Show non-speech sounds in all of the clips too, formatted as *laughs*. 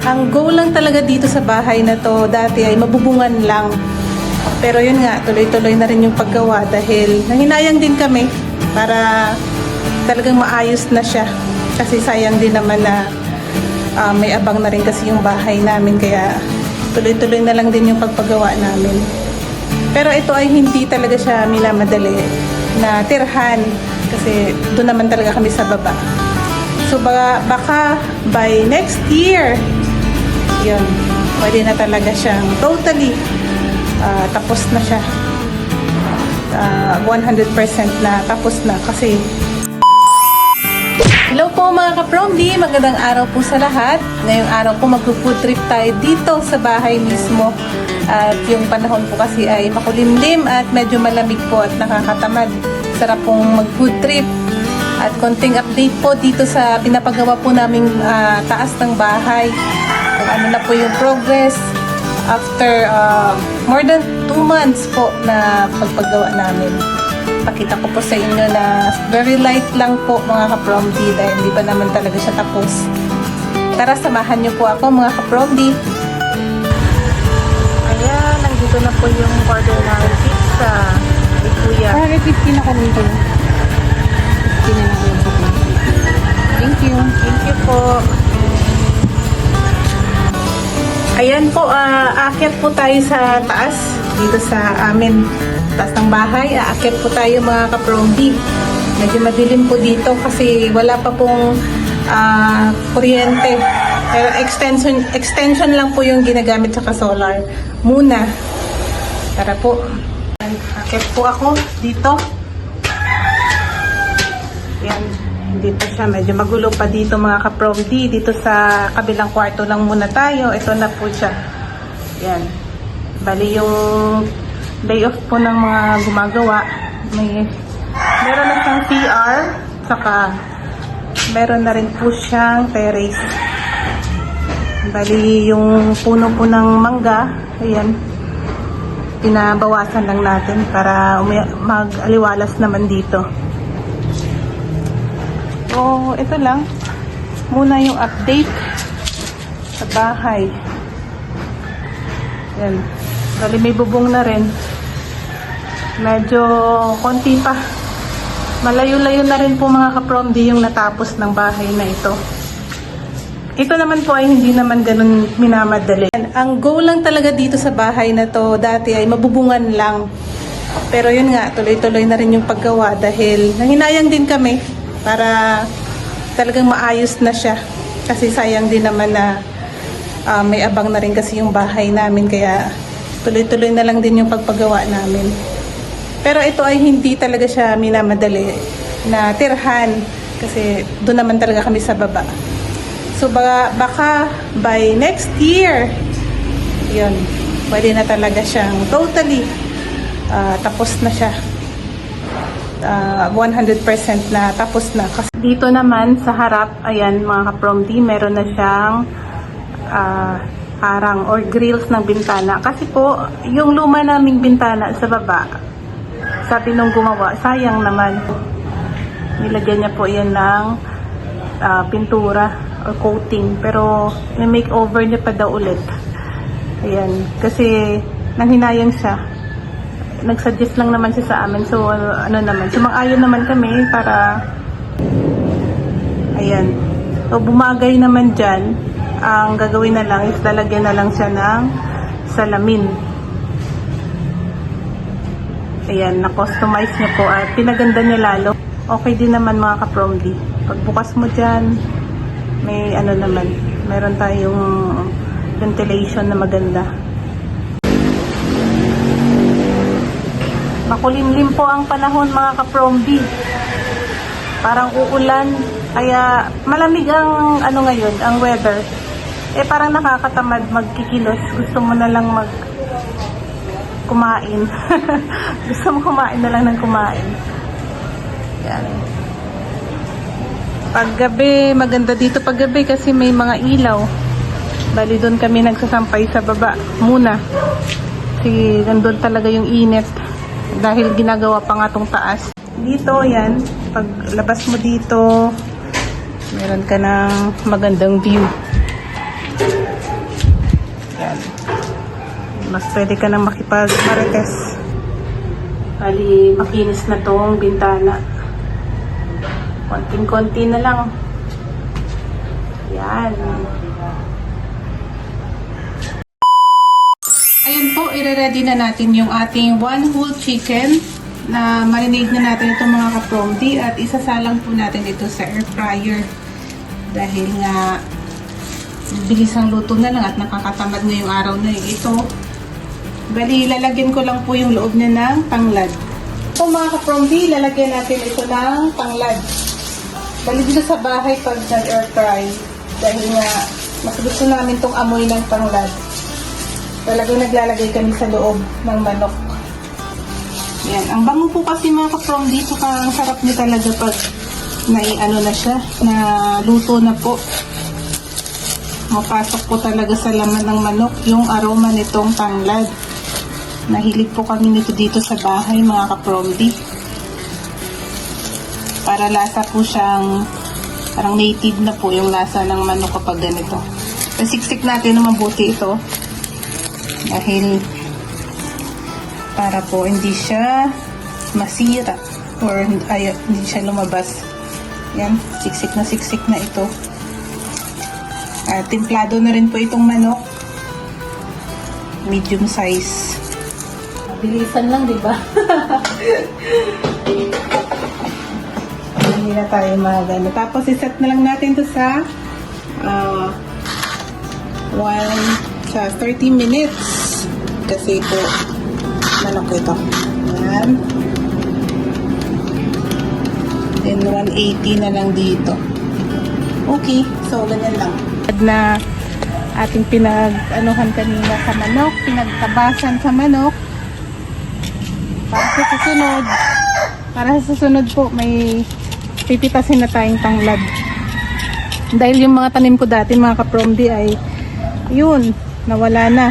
Ang goal lang talaga dito sa bahay na to dati ay mabubungan lang. Pero yun nga, tuloy-tuloy na rin yung paggawa dahil nanghinayang din kami para talagang maayos na siya. Kasi sayang din naman na ah, may abang na rin kasi yung bahay namin kaya tuloy-tuloy na lang din yung pagpagawa namin. Pero ito ay hindi talaga siya minamadali na tirhan kasi doon naman talaga kami sa baba. So baka, baka by next year, yun, pwede na talaga siyang totally ah, tapos na siya. Ah, 100% na tapos na kasi Hello po mga ka-Promdi, magandang araw po sa lahat. Ngayong araw po mag-food trip tayo dito sa bahay mismo. At yung panahon po kasi ay makulimlim at medyo malamig po at nakakatamad. Sarap pong mag-food trip. At konting update po dito sa pinapagawa po naming ah, taas ng bahay. Ano na po yung progress after ah, more than 2 months po na pagpagawa namin pakita ko po sa inyo na very light lang po mga ka-promdi dahil hindi pa naman talaga siya tapos. Tara, samahan niyo po ako mga ka-promdi. Ayan, nandito na po yung order ng pizza ni Kuya. Ah, 50 na kami ko. 50 na lang yung Thank you. Thank you po. Ayan po, ah aakyat po tayo sa taas dito sa amin. Taas ng bahay, aakyat po tayo mga kapromdi. Medyo madilim po dito kasi wala pa pong ah, kuryente. Pero extension extension lang po yung ginagamit sa solar. Muna. Tara po. Ayan, Aakyat po ako dito. Yan, dito siya. Medyo magulo pa dito mga ka-promdi. Dito sa kabilang kwarto lang muna tayo. Ito na po siya. Yan. Bali yung day off po ng mga gumagawa. May, meron na siyang PR. Saka meron na rin po siyang terrace. Bali yung puno po ng mangga. Ayan. Pinabawasan lang natin para mag-aliwalas naman dito. So, ito lang. Muna yung update sa bahay. Yan. Bali may bubong na rin. Medyo konti pa. Malayo-layo na rin po mga kapromdi yung natapos ng bahay na ito. Ito naman po ay hindi naman ganun minamadali. Ang goal lang talaga dito sa bahay na to dati ay mabubungan lang. Pero yun nga, tuloy-tuloy na rin yung paggawa dahil nanghinayang din kami para talagang maayos na siya. Kasi sayang din naman na ah, may abang na rin kasi yung bahay namin kaya tuloy-tuloy na lang din yung pagpagawa namin. Pero ito ay hindi talaga siya minamadali na tirhan kasi doon naman talaga kami sa baba. So baka, baka by next year, yun, pwede na talaga siyang totally ah, tapos na siya. Ah, 100% na tapos na. Kasi dito naman sa harap, ayan mga kapromdi, meron na siyang ah, parang or grills ng bintana. Kasi po, yung luma naming bintana sa baba, sabi nung gumawa, sayang naman. Nilagyan niya po yan ng ah, pintura or coating. Pero, may makeover niya pa daw ulit. Ayan. Kasi, nanghinayang siya. Nag-suggest lang naman siya sa amin. So, ano naman. Sumang-ayon naman kami para Ayan. So, bumagay naman dyan. Ang gagawin na lang is lalagyan na lang siya ng salamin. Ayan, na-customize niya po at pinaganda niya lalo. Okay din naman mga ka-promdi. Pagbukas mo dyan, may ano naman, meron tayong ventilation na maganda. Makulimlim po ang panahon mga ka-promdi. Parang uulan, kaya malamig ang ano ngayon, ang weather. Eh parang nakakatamad magkikilos. Gusto mo na lang mag kumain. *laughs* Gusto mo kumain na lang ng kumain. Yan. Paggabi, maganda dito paggabi kasi may mga ilaw. Bali doon kami nagsasampay sa baba muna. Kasi nandun talaga yung init dahil ginagawa pa nga tong taas. Dito, yan, pag labas mo dito, meron ka ng magandang view. Yan. Mas pwede ka nang makipag-marites. Bali, makinis na tong bintana. Konting-konti na lang. Yan. Yan. Po, ire-ready na natin yung ating one whole chicken na marinate na natin itong mga kapromdi at isasalang po natin ito sa air fryer dahil nga bilis ang luto na lang at nakakatamad na yung araw na yun. Ito, bali, lalagyan ko lang po yung loob niya ng tanglad. Ito mga kapromdi, lalagyan natin ito ng tanglad. Bali dito sa bahay pag nag-air fry dahil nga mas gusto namin tong amoy ng tanglad. Talagang naglalagay kami sa loob ng manok. Yan. Ang bango po kasi mga kaprong dito ang sarap niya talaga pag nai-ano na siya, na luto na po. Mapasok po talaga sa laman ng manok yung aroma nitong tanglad. Nahilig po kami nito dito sa bahay mga kapromdi. Para lasa po siyang parang native na po yung lasa ng manok kapag ganito. Siksik natin na mabuti ito dahil para po hindi siya masira or ay, hindi siya lumabas. Yan, siksik na siksik na ito. At templado na rin po itong manok. Medium size. Bilisan lang, di ba? *laughs* Hindi na tayo magano. Tapos, iset na lang natin to sa ah, one sa 30 minutes. Kasi po, manok ito. Yan. Then, 180 na lang dito. Okay, so ganyan lang. Na ating pinag-anuhan kanina sa manok, pinagtabasan sa manok. Para sa susunod, para sa susunod po, may pipitasin na tayong tanglad. Dahil yung mga tanim ko dati, mga kapromdi ay, yun, nawala na.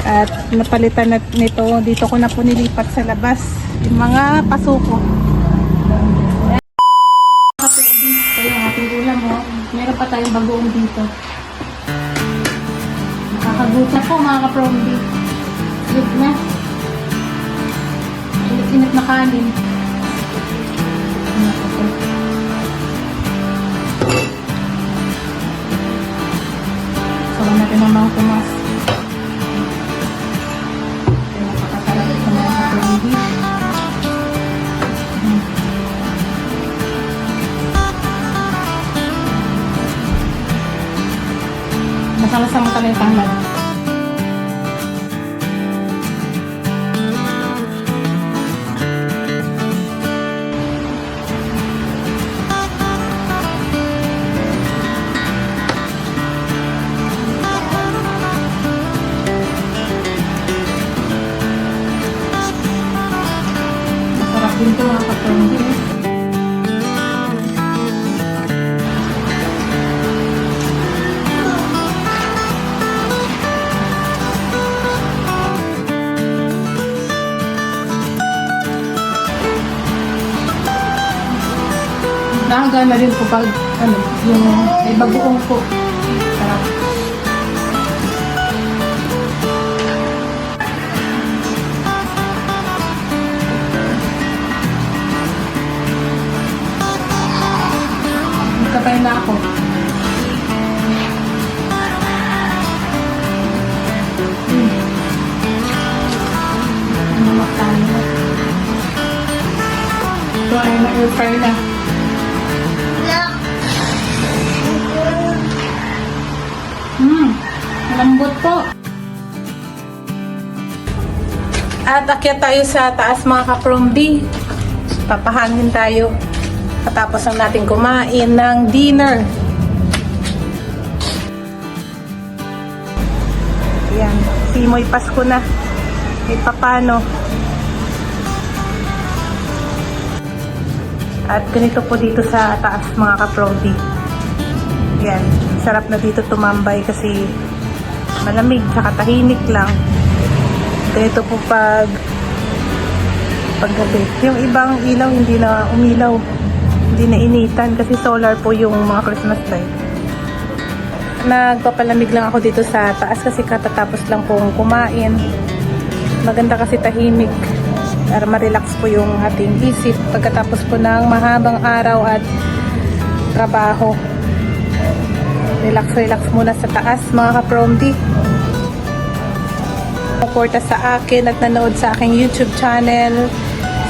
At napalitan na nito, dito ko na po nilipat sa labas. Yung mga pasuko. Ito yung ating ulam mo. Meron pa tayong bagoong dito. Nakakaguta po mga kapromdi. Sweet na. Init-init na kanin. Masama-sama talaga yung tanglad. Masarap din ito kapatid. Nakagana rin po pag ano, yung may bagoong po. Sarap. Magkabay na ako. Hmm. Ano makano? Ito ay na-air fry na. Lambot po. At akyat tayo sa taas mga kaprombi. Papahangin tayo. Katapos lang natin kumain ng dinner. Yan, simoy Pasko na. Kahit papano. At ganito po dito sa taas mga kaprombi. Yan, sarap na dito tumambay kasi malamig tsaka tahimik lang. Ganito po pag paggabi. Yung ibang ilaw hindi na umilaw. Hindi na initan kasi solar po yung mga Christmas light. nagpapalamig lang ako dito sa taas kasi katatapos lang pong kumain. Maganda kasi tahimik para ma-relax po yung ating isip pagkatapos po ng mahabang araw at trabaho. Relax, relax muna sa taas mga ka-promdi. Suporta sa akin at nanood sa aking YouTube channel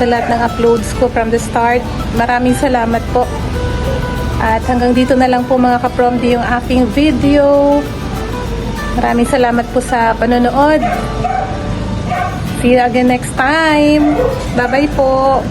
sa lahat ng uploads ko from the start. Maraming salamat po. At hanggang dito na lang po mga ka-promdi yung aking video. Maraming salamat po sa panonood. See you again next time. Bye-bye po.